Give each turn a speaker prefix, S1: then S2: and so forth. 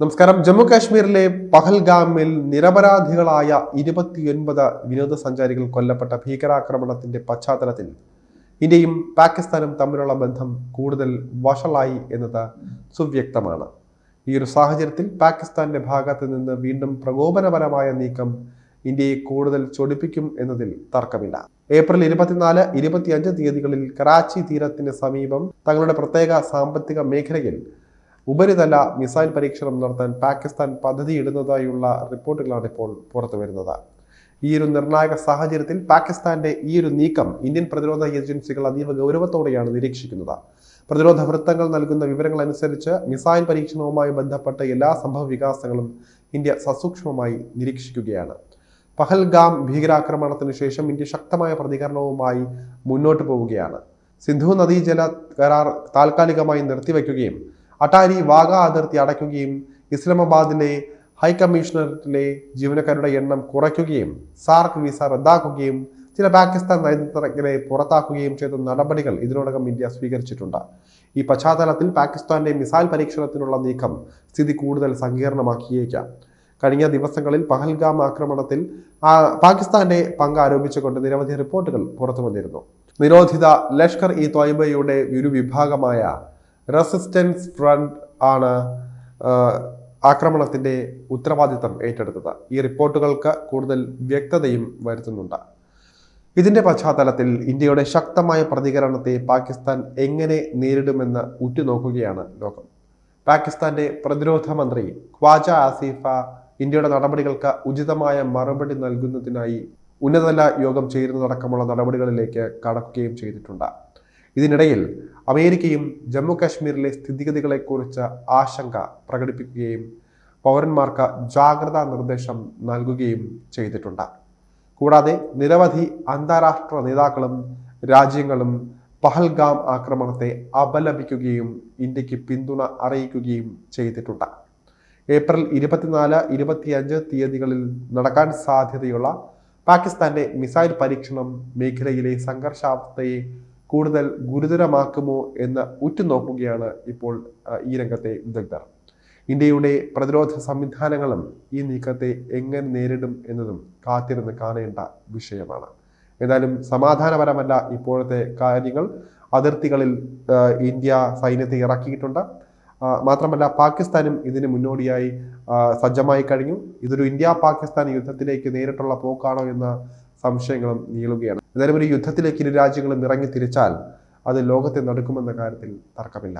S1: നമസ്കാരം. ജമ്മു കാശ്മീരിലെ പഹൽഗാമിൽ നിരപരാധികളായ ഇരുപത്തിയൊൻപത് വിനോദസഞ്ചാരികൾ കൊല്ലപ്പെട്ട ഭീകരാക്രമണത്തിന്റെ പശ്ചാത്തലത്തിൽ ഇന്ത്യയും പാകിസ്ഥാനും തമ്മിലുള്ള ബന്ധം കൂടുതൽ വഷളായി എന്നത് സുവ്യക്തമാണ്. ഈ ഒരു സാഹചര്യത്തിൽ പാകിസ്ഥാന്റെ ഭാഗത്ത് നിന്ന് വീണ്ടും പ്രകോപനപരമായ നീക്കം ഇന്ത്യയെ കൂടുതൽ ചൊടിപ്പിക്കും എന്നതിൽ തർക്കമില്ല. ഏപ്രിൽ ഇരുപത്തിനാല് ഇരുപത്തിയഞ്ച് തീയതികളിൽ കറാച്ചി തീരത്തിന് സമീപം തങ്ങളുടെ പ്രത്യേക സാമ്പത്തിക മേഖലയിൽ ഉപരിതല മിസൈൽ പരീക്ഷണം നടത്താൻ പാകിസ്ഥാൻ പദ്ധതിയിടുന്നതായുള്ള റിപ്പോർട്ടുകളാണ് ഇപ്പോൾ പുറത്തു വരുന്നത്. ഈ ഒരു നിർണായക സാഹചര്യത്തിൽ പാകിസ്ഥാന്റെ ഈ ഒരു നീക്കം ഇന്ത്യൻ പ്രതിരോധ ഏജൻസികൾ അതീവ ഗൗരവത്തോടെയാണ് നിരീക്ഷിക്കുന്നത്. പ്രതിരോധ വൃത്തങ്ങൾ നൽകുന്ന വിവരങ്ങൾ അനുസരിച്ച് മിസൈൽ പരീക്ഷണവുമായി ബന്ധപ്പെട്ട എല്ലാ സംഭവ വികാസങ്ങളും ഇന്ത്യ സസൂക്ഷ്മമായി നിരീക്ഷിക്കുകയാണ്. പഹൽഗാം ഭീകരാക്രമണത്തിന് ശേഷം ഇന്ത്യ ശക്തമായ പ്രതികരണവുമായി മുന്നോട്ട് പോവുകയാണ്. സിന്ധു നദീജല കരാർ താൽക്കാലികമായി നിർത്തിവെക്കുകയും അട്ടാരി വാഗ അതിർത്തി അടയ്ക്കുകയും ഇസ്ലാമാബാദിലെ ഹൈക്കമ്മീഷണറിലെ ജീവനക്കാരുടെ എണ്ണം കുറയ്ക്കുകയും സാർക്ക് വിസ റദ്ദാക്കുകയും ചില പാകിസ്ഥാൻ നയതന്ത്രജ്ഞരെ പുറത്താക്കുകയും ചെയ്ത നടപടികൾ ഇതിനോടകം ഇന്ത്യ സ്വീകരിച്ചിട്ടുണ്ട്. ഈ പശ്ചാത്തലത്തിൽ പാകിസ്ഥാന്റെ മിസൈൽ പരീക്ഷണത്തിനുള്ള നീക്കം സ്ഥിതി കൂടുതൽ സങ്കീർണമാക്കിയേക്കാം. കഴിഞ്ഞ ദിവസങ്ങളിൽ പഹൽഗാം ആക്രമണത്തിൽ പാകിസ്ഥാന്റെ പങ്ക് ആരോപിച്ചുകൊണ്ട് നിരവധി റിപ്പോർട്ടുകൾ പുറത്തു വന്നിരുന്നു നിരോധിത ലഷ്കർ ഇ തോയ്ബയുടെ ഒരു വിഭാഗമായ റെസിസ്റ്റൻസ് ഫ്രണ്ട് ആണ് ആക്രമണത്തിന്റെ ഉത്തരവാദിത്തം ഏറ്റെടുത്തത്. ഈ റിപ്പോർട്ടുകൾക്ക് കൂടുതൽ വ്യക്തതയും വരുത്തുന്നുണ്ട്. ഇതിന്റെ പശ്ചാത്തലത്തിൽ ഇന്ത്യയുടെ ശക്തമായ പ്രതികരണത്തെ പാകിസ്ഥാൻ എങ്ങനെ നേരിടുമെന്ന് ഉറ്റുനോക്കുകയാണ് ലോകം. പാകിസ്ഥാന്റെ പ്രതിരോധ മന്ത്രി ഖ്വാജ ആസിഫ ഇന്ത്യയുടെ നടപടികൾക്ക് ഉചിതമായ മറുപടി നൽകുന്നതിനായി ഉന്നതതല യോഗം ചേരുന്നതടക്കമുള്ള നടപടികളിലേക്ക് കടക്കുകയും ചെയ്തിട്ടുണ്ട്. ഇതിനിടയിൽ അമേരിക്കയും ജമ്മു കാശ്മീരിലെ സ്ഥിതിഗതികളെക്കുറിച്ച് ആശങ്ക പ്രകടിപ്പിക്കുകയും പൗരന്മാർക്ക് ജാഗ്രതാ നിർദ്ദേശം നൽകുകയും ചെയ്തിട്ടുണ്ട്. കൂടാതെ നിരവധി അന്താരാഷ്ട്ര നേതാക്കളും രാജ്യങ്ങളും പഹൽഗാം ആക്രമണത്തെ അപലപിക്കുകയും ഇന്ത്യയ്ക്ക് പിന്തുണ അറിയിക്കുകയും ചെയ്തിട്ടുണ്ട്. ഏപ്രിൽ ഇരുപത്തിനാല് ഇരുപത്തിയഞ്ച് തീയതികളിൽ നടക്കാൻ സാധ്യതയുള്ള പാകിസ്ഥാന്റെ മിസൈൽ പരീക്ഷണം മേഖലയിലെ സംഘർഷാവസ്ഥയെ കൂടുതൽ ഗുരുതരമാക്കുമോ എന്ന് ഉറ്റുനോക്കുകയാണ് ഇപ്പോൾ ഈ രംഗത്തെ വിദഗ്ധർ. ഇന്ത്യയുടെ പ്രതിരോധ സംവിധാനങ്ങളും ഈ നീക്കത്തെ എങ്ങനെ നേരിടും എന്നതും കാത്തിരുന്ന് കാണേണ്ട വിഷയമാണ്. ഏതായാലും സമാധാനപരമല്ല ഇപ്പോഴത്തെ കാര്യങ്ങൾ. അതിർത്തികളിൽ ഇന്ത്യ സൈന്യത്തെ ഇറക്കിയിട്ടുണ്ട്. മാത്രമല്ല പാകിസ്ഥാനും ഇതിന് മുന്നോടിയായി സജ്ജമായി കഴിഞ്ഞു. ഇതൊരു ഇന്ത്യ പാകിസ്ഥാൻ യുദ്ധത്തിലേക്ക് നേരിട്ടുള്ള പോക്കാണോ എന്ന സംശയങ്ങളും നീളുകയാണ്. എന്തായാലും ഒരു യുദ്ധത്തിലേക്ക് ഇരു രാജ്യങ്ങളും ഇറങ്ങി തിരിച്ചാൽ അത് ലോകത്തെ നടുക്കുമെന്ന കാര്യത്തിൽ തർക്കമില്ല.